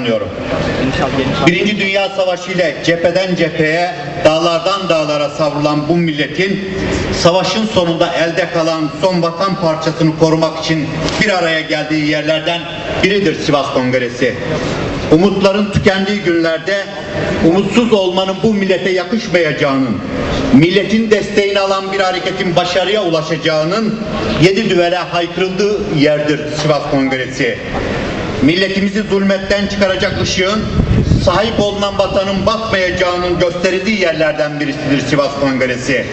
selamlıyorum. Birinci Dünya Savaşı ile cepheden cepheye, dağlardan dağlara savrulan bu milletin savaşın sonunda elde kalan son vatan parçasını korumak için bir araya geldiği yerlerden biridir Sivas Kongresi. Umutların tükendiği günlerde umutsuz olmanın bu millete yakışmayacağının, milletin desteğini alan bir hareketin başarıya ulaşacağının yedi düvele haykırıldığı yerdir Sivas Kongresi. Milletimizi zulmetten çıkaracak ışığın sahip olunan vatanın batmayacağının gösterildiği yerlerden birisidir Sivas Kongresi.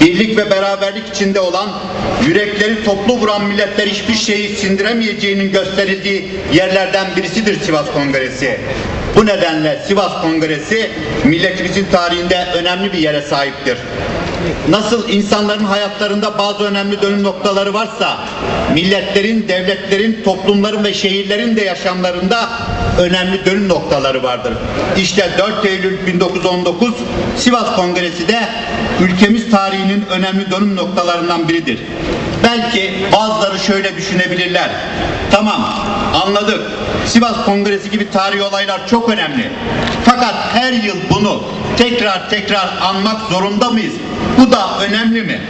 Birlik ve beraberlik içinde olan, yürekleri toplu vuran milletler hiçbir şeyi sindiremeyeceğinin gösterildiği yerlerden birisidir Sivas Kongresi. Bu nedenle Sivas Kongresi milletimizin tarihinde önemli bir yere sahiptir. Nasıl insanların hayatlarında bazı önemli dönüm noktaları varsa, milletlerin, devletlerin, toplumların ve şehirlerin de yaşamlarında önemli dönüm noktaları vardır. İşte 4 Eylül 1919 Sivas Kongresi de ülkemiz tarihinin önemli dönüm noktalarından biridir. Belki bazıları şöyle düşünebilirler. Tamam anladık. Sivas Kongresi gibi tarihi olaylar çok önemli. Fakat her yıl bunu tekrar tekrar anmak zorunda mıyız? Bu da önemli mi?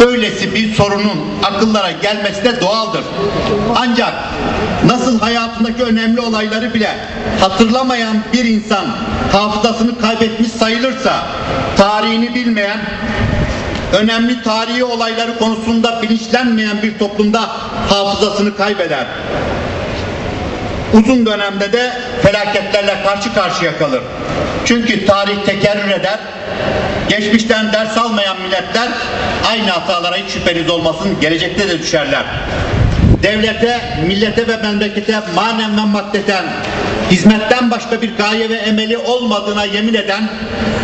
Böylesi bir sorunun akıllara gelmesi de doğaldır. Ancak nasıl hayatındaki önemli olayları bile hatırlamayan bir insan hafızasını kaybetmiş sayılırsa tarihini bilmeyen önemli tarihi olayları konusunda bilinçlenmeyen bir toplumda hafızasını kaybeder. Uzun dönemde de felaketlerle karşı karşıya kalır. Çünkü tarih tekerrür eder. Geçmişten ders almayan milletler aynı hatalara hiç şüpheniz olmasın gelecekte de düşerler. Devlete, millete ve memlekete manen ve maddeten hizmetten başka bir gaye ve emeli olmadığına yemin eden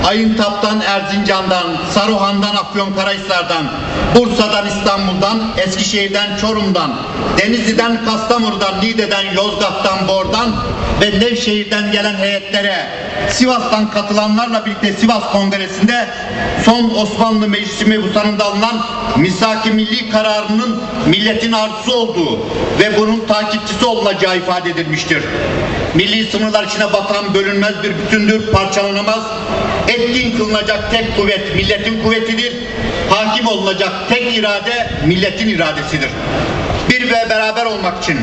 Ayıntap'tan Erzincan'dan, Saruhan'dan Afyonkarahisar'dan, Bursa'dan İstanbul'dan, Eskişehir'den Çorum'dan, Denizli'den Kastamonu'dan, Niğde'den Yozgat'tan Bor'dan ve Nevşehir'den gelen heyetlere Sivas'tan katılanlarla birlikte Sivas Kongresi'nde son Osmanlı Meclisi mebusanında alınan misak-ı milli kararının milletin arzusu olduğu ve bunun takipçisi olunacağı ifade edilmiştir. Milli sınırlar içine batan bölünmez bir bütündür, parçalanamaz. Etkin kılınacak tek kuvvet milletin kuvvetidir. Hakim olunacak tek irade milletin iradesidir. Bir ve beraber olmak için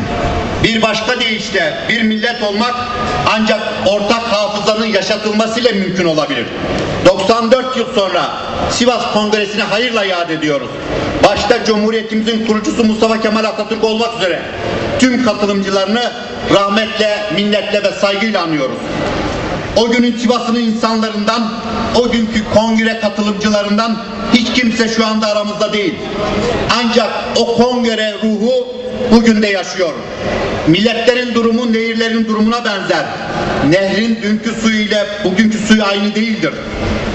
bir başka deyişle bir millet olmak ancak ortak hafızanın yaşatılmasıyla mümkün olabilir. 94 yıl sonra Sivas Kongresi'ni hayırla yad ediyoruz. Başta Cumhuriyetimizin kurucusu Mustafa Kemal Atatürk olmak üzere tüm katılımcılarını rahmetle, minnetle ve saygıyla anıyoruz. O günün Sivas'ın insanlarından, o günkü kongre katılımcılarından hiç kimse şu anda aramızda değil. Ancak o kongre ruhu bugün de yaşıyor. Milletlerin durumu nehirlerin durumuna benzer. Nehrin dünkü suyu ile bugünkü suyu aynı değildir.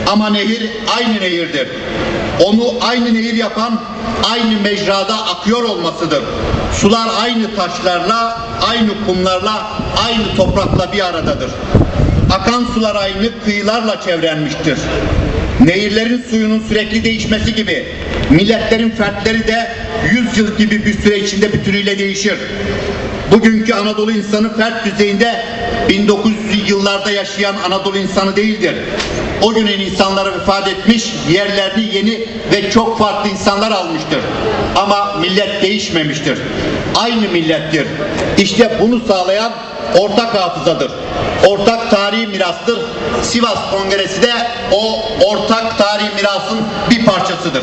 Ama nehir aynı nehirdir. Onu aynı nehir yapan aynı mecrada akıyor olmasıdır. Sular aynı taşlarla, aynı kumlarla, aynı toprakla bir aradadır. Akan sular aynı kıyılarla çevrenmiştir. Nehirlerin suyunun sürekli değişmesi gibi milletlerin fertleri de 100 yıl gibi bir süre içinde bütünüyle değişir. Bugünkü Anadolu insanı fert düzeyinde 1900'lü yıllarda yaşayan Anadolu insanı değildir. O günün insanları vefat etmiş, yerlerini yeni ve çok farklı insanlar almıştır. Ama millet değişmemiştir. Aynı millettir. İşte bunu sağlayan ortak hafızadır. Ortak tarihi mirastır. Sivas Kongresi de o ortak tarihi mirasın bir parçasıdır.